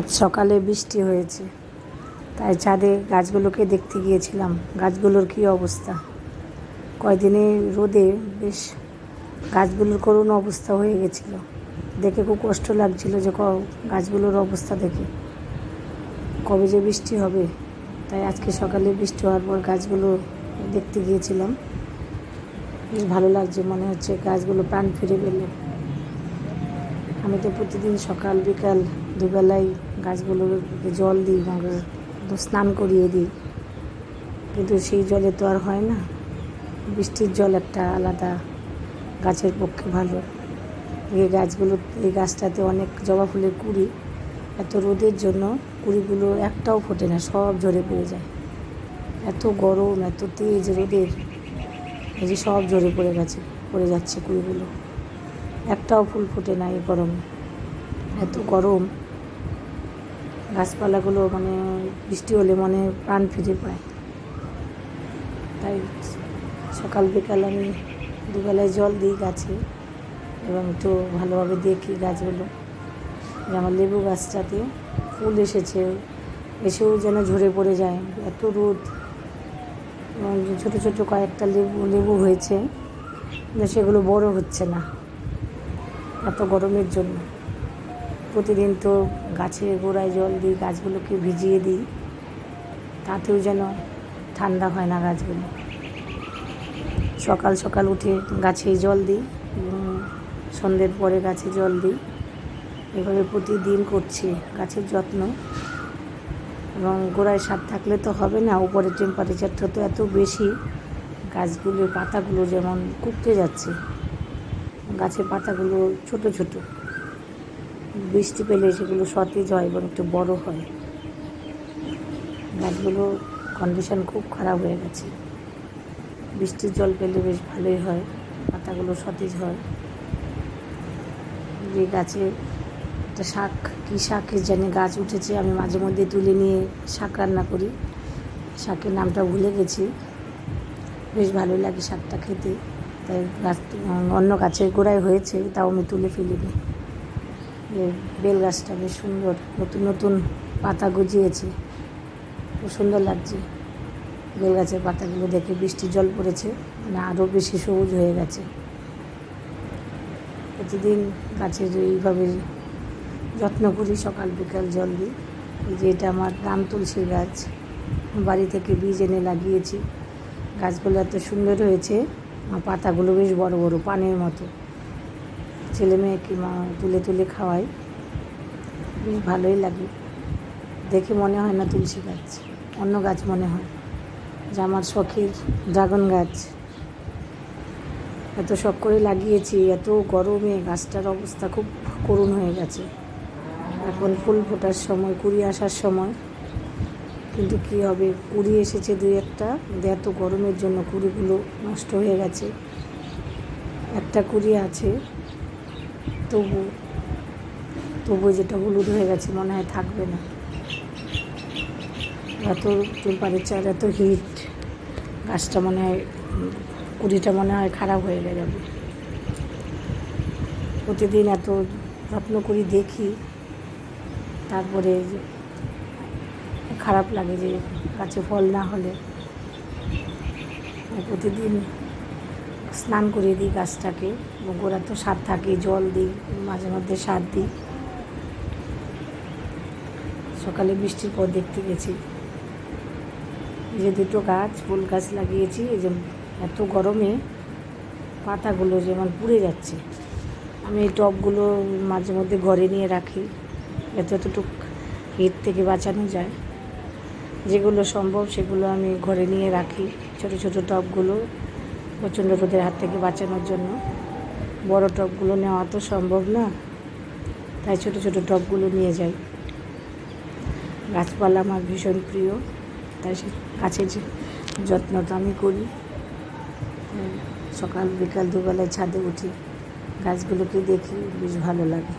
আজ সকালে বৃষ্টি হয়েছে। তাই ছাদে গাছগুলোকে দেখতে গিয়েছিলাম। গাছগুলোর কী অবস্থা? কয়দিনে রোদে বেশ গাছগুলোর করুণ অবস্থা হয়ে গেছিল। দেখে খুব কষ্ট লাগছিল যে গাছগুলোর অবস্থা দেখে। কবে যে বৃষ্টি হবে, তাই আজকে সকালে বৃষ্টি হওয়ার পর গাছগুলো দেখতে গিয়েছিলাম। বেশ ভালো লাগছে মনে হচ্ছে গাছগুলো প্রাণ ফিরে পেল। আমি তো প্রতিদিন সকাল বিকাল দুবেলাই গাছগুলোকে জল দিই তো স্নান করিয়ে দিই। কিন্তু সেই জলে তো আর হয় না। বৃষ্টির জল একটা আলাদা গাছের পক্ষে ভালো। এই গাছগুলো, এই গাছটাতে অনেক জবা ফুলের কুড়ি। এত রোদের জন্য কুড়িগুলো একটাও ফোটে না, সব ঝরে পড়ে যায়। এত গরম, এত তেজ রোদের। এই যে সব ঝরে পড়ে গেছে, পড়ে যাচ্ছে কুড়িগুলো। একটাও ফুল ফোটে না এই গরমে। এত গরম। গাছপালাগুলো মানে বৃষ্টি হলে মানে প্রাণ ফিরে পায় তাই সকাল বিকাল আমি দুবেলায় জল দিই গাছে এবং একটু ভালোভাবে দেখি গাছগুলো। আমার লেবু গাছটাতে ফুল এসেছে, এসেও যেন ঝরে পড়ে যায়। এত রোদ। ছোটো ছোটো কয়েকটা লেবু লেবু হয়েছে সেগুলো বড় হচ্ছে না, এত গরমের জন্য। প্রতিদিন তো গাছের গোড়ায় জল দিই, গাছগুলোকে ভিজিয়ে দিই। তাতেও যেন ঠান্ডা হয় না গাছগুলো। সকাল সকাল উঠে গাছে জল দিই সন্ধ্যের পরে গাছে জল দিই। এভাবে প্রতিদিন করছি গাছের যত্ন। এবং গোড়ায় সাপ থাকলে তো হবে না, উপরের টেম্পারেচারটা তো এত বেশি, গাছগুলোর পাতাগুলো যেমন কুকতে যাচ্ছে। গাছের পাতাগুলো ছোট ছোট। বৃষ্টি পেলে সেগুলো সতেজ হয় এবং একটু বড় হয়। গাছগুলো কন্ডিশন খুব খারাপ হয়ে গেছে। বৃষ্টির জল পেলে বেশ ভালোই হয়, পাতাগুলো সতেজ হয়। যে গাছে একটা শাক, কী শাকের জানি গাছ উঠেছে আমি মাঝে মধ্যে তুলে নিয়ে শাক রান্না করি। শাকের নামটা ভুলে গেছি। বেশ ভালো লাগে শাকটা খেতে। তাই গাছ, অন্য গাছের গোড়ায় হয়েছে, তাও আমি তুলে ফেলিনি যে বেল গাছটা বেশ সুন্দর, নতুন নতুন পাতা গজিয়েছে। খুব সুন্দর লাগছে। বেল গাছের পাতাগুলো দেখে বৃষ্টির জল পড়েছে মানে আরও বেশি সবুজ হয়ে গেছে। প্রতিদিন গাছের এইভাবে যত্ন করি, সকাল বিকাল জল দিই। এই যে এটা আমার রাম তুলসী গাছ। বাড়ি থেকে বীজ এনে লাগিয়েছি। গাছগুলো এত সুন্দর হয়েছে পাতাগুলো বেশ বড় বড় পানের মতো। ছেলে মেয়েকে মা তুলে তুলে খাওয়াই। বেশ ভালোই লাগে। দেখে মনে হয় না তুলসী গাছ, অন্য গাছ মনে হয়। যে আমার শখের ড্রাগন গাছ। এত শখ করে লাগিয়েছি, এত গরমে গাছটার অবস্থা খুব করুণ হয়ে গেছে। এখন ফুল ফোটার সময়, কুড়ি আসার সময়। কিন্তু কী হবে? কুড়ি এসেছে দুই একটা এত গরমের জন্য কুড়িগুলো নষ্ট হয়ে গেছে। একটা কুড়ি আছে। তবু তবু যেটা হলুদ হয়ে গেছে মনে হয় থাকবে না। এত টেম্পারেচার এত হিট গাছটা মনে হয়, কুড়িটা মনে হয় খারাপ হয়ে যাবে প্রতিদিন এত যত্ন করি দেখি, তারপরে খারাপ লাগে যে গাছে ফল না হলে। প্রতিদিন স্নান করিয়ে দিই গাছটাকে, গোড়া তো সার থাকে, জল দিই, মাঝে মধ্যে সার দিই। সকালে বৃষ্টির পর দেখতে গেছি। যে দুটো গাছ, ফুল গাছ লাগিয়েছি, এই যে এত গরমে পাতাগুলো যেমন পুড়ে যাচ্ছে, আমি এই টবগুলো মাঝে মধ্যে ঘরে নিয়ে রাখি যাতে যতটুক হিট থেকে বাঁচানো যায়। যেগুলো সম্ভব সেগুলো আমি ঘরে নিয়ে রাখি, ছোট ছোট টবগুলো। প্রচণ্ড রোদের হাত থেকে বাঁচানোর জন্য। বড় টবগুলো নেওয়া তো সম্ভব না, তাই ছোট ছোট টবগুলো নিয়ে যাই। গাছপালা আমার ভীষণ প্রিয়, তাই সে গাছের যে যত্ন তো আমি করি। সকাল বিকাল দুবেলায় ছাদে উঠি, গাছগুলোকে দেখি, বেশ ভালো লাগে।